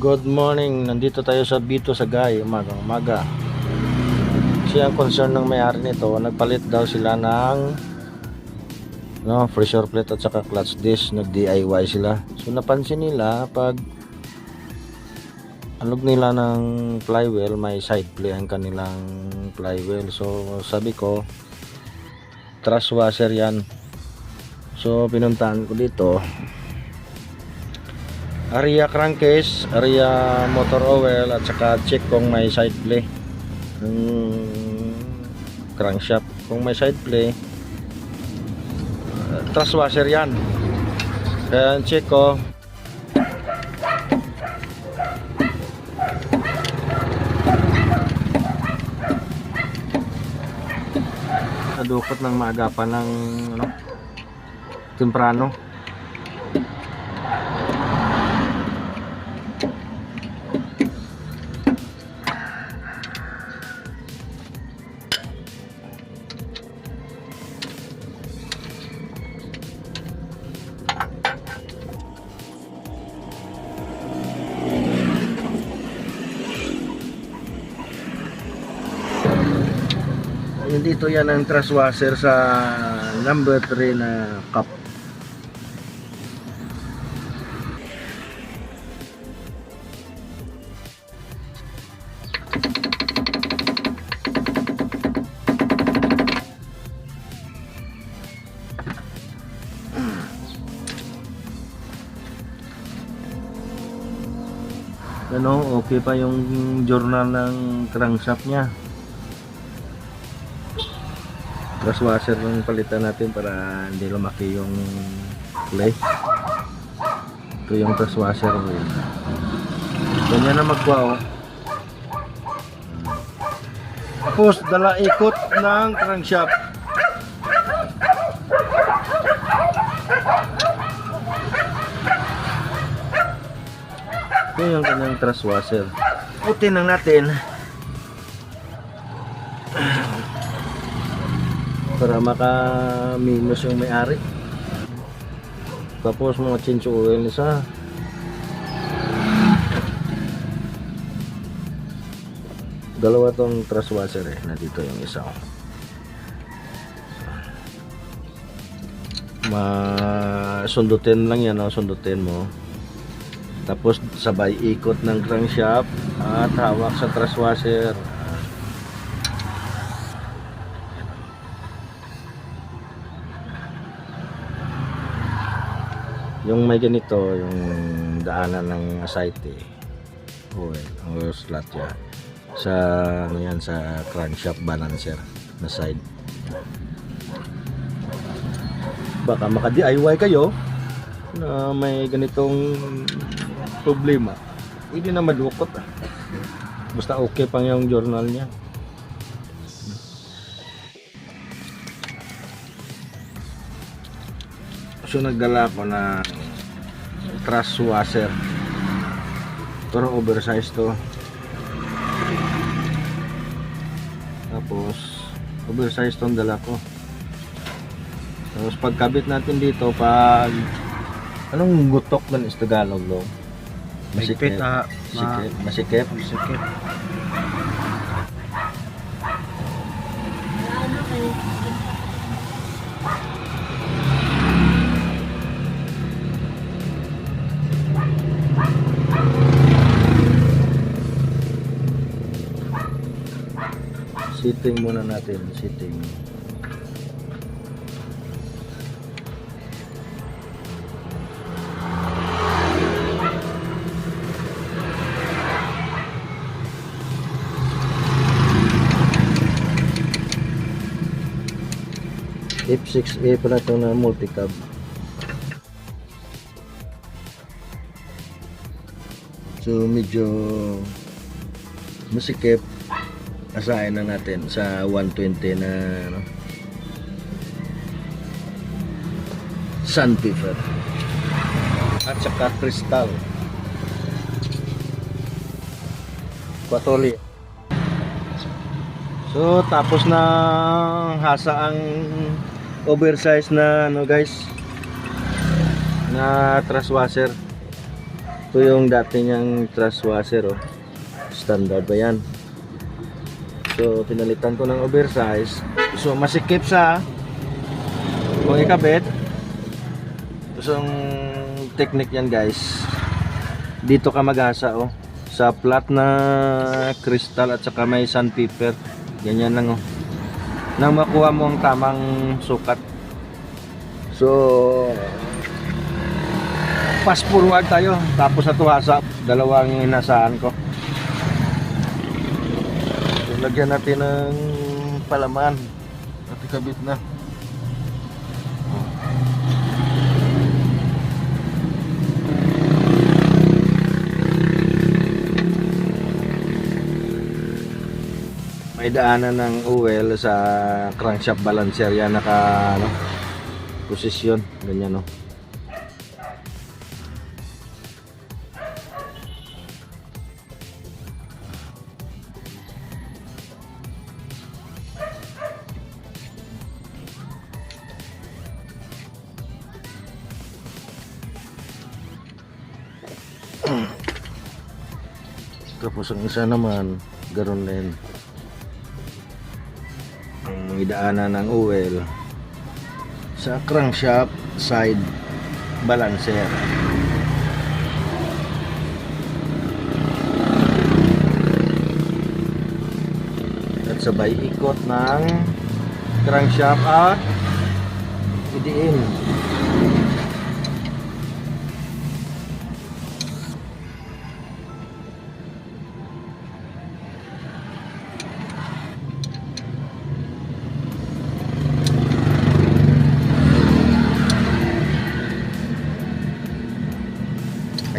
Good morning, nandito tayo sa Bito Sagay, umagang umaga. Kasi ang concern ng may-ari nito, nagpalit daw sila ng no, pressure plate at saka clutch disc, nag-DIY sila. So napansin nila pag alog nila ng flywheel, may side play ang kanilang flywheel. So sabi ko, truss washer yan. So pinuntahan ko dito, area crankcase, area motor oil at saka check kung may side play ng crankshaft. Kung may side play, uh, truss washer yan. Kaya check ko, nadukot ng maagapan ng ano, temprano. Yung dito yan ang truss washer sa number 3 na cup. Ano, okay pa yung journal ng crankshaft niya. Brush washer palitan natin para hindi lumaki yung clay. Ito yung brush washer. Ganyan na magkuha oh. Tapos dala ikot ng crankshaft. Ito yung kanyang truss washer. Putin lang natin. Para maka-minus yung may-ari. Tapos mga change oil isa. Dalawa tong truss washer eh. Nandito yung isa. Masundutin lang yan, oh. sundutin mo. Tapos sabay ikot ng crankshaft at hawak sa truss washer. Yung may ganito, yung daanan ng asite oil o slot yan. Sa ano yan, sa crankshaft balancer na side. Baka maka-DIY kayo na may ganitong problema. Hindi na madukot ah. Basta okay pang yung journal niya. So nagdala ko na truss washer. Pero oversize to. Tapos oversize tong dala ko. Tapos pagkabit natin dito pag anong gutok man is Tagalog lo? Masikip, ah, Masikip. Masikip. Masikip. Sitting muna natin, sitting. F6A pala ito na multicab. So medyo masikip asahin na natin sa 120 na ano, sandpaper at saka crystal kwatoli so tapos na hasa ang oversize na ano guys na truss washer Ito yung dati niyang thrust washer, oh. Standard ba yan? So, pinalitan ko ng oversize. So, masikip sa kung ikabit. So, ang technique yan, guys. Dito ka magasa, oh. Sa flat na crystal at saka may sandpaper. Ganyan lang, oh. Nang makuha mo ang tamang sukat. So, fast forward tayo. Tapos na tuhasa. Dalawang inasaan ko. Lagyan natin ng palaman. At ikabit na. May daanan ng oil sa crankshaft balancer yan naka ano, posisyon ganyan no. Tapos ang isa naman, garon din. Ang idaanan ng oil sa crankshaft side balancer. At sabay ikot ng crankshaft at idiin.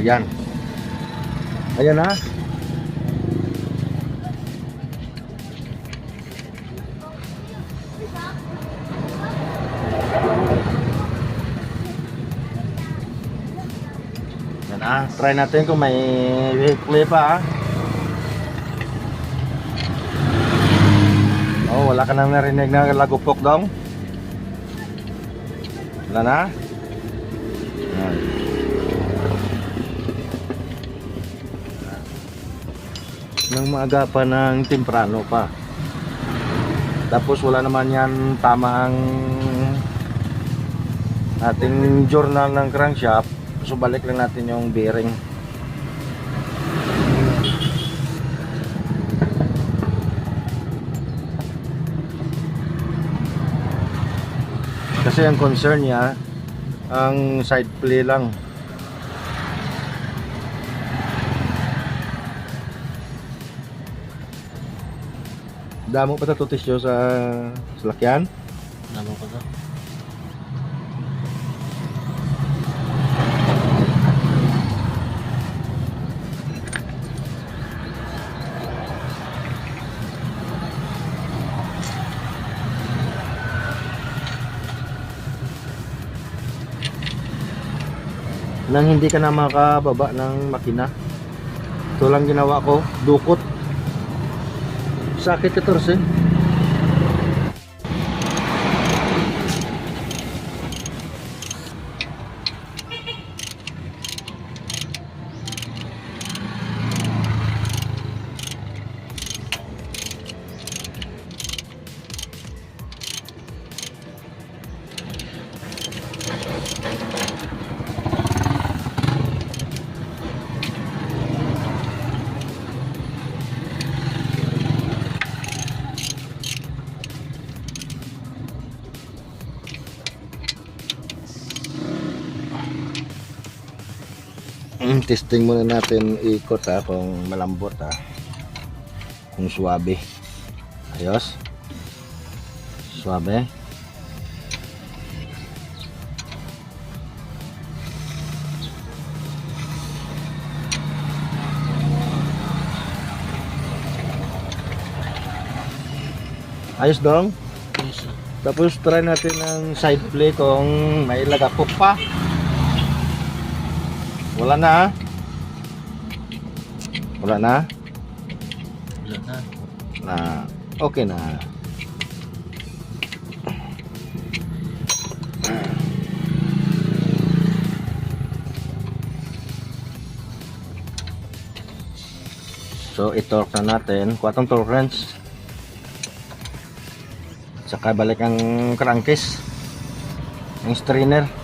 Ayan. Ayan na. Yan ah. Try natin kung may clip pa ah. Oh, wala ka nang narinig na lagupok dong. Wala na? Yan. Ng maaga pa ng temprano pa. Tapos wala naman yan tamang ating journal ng crankshaft. So balik lang natin yung bearing. Kasi ang concern niya ang side play lang. Damo pa to tisyo sa salakyan. Ano ko to? Nang hindi ka na makababa ng makina. Ito lang ginawa ko, dukot. Sakit 14. Testing muna natin ikot ha kung malambot ha. Kung suwabe. Ayos. Suwabe. Ayos dong. Yes. Tapos try natin ng side play kung may lagapok pa. Wala na. ah. Wala na. Wala na. Na okay na. So, i-torque na natin. Kuha tong torque wrench. Saka balik ang crankcase. Ang strainer.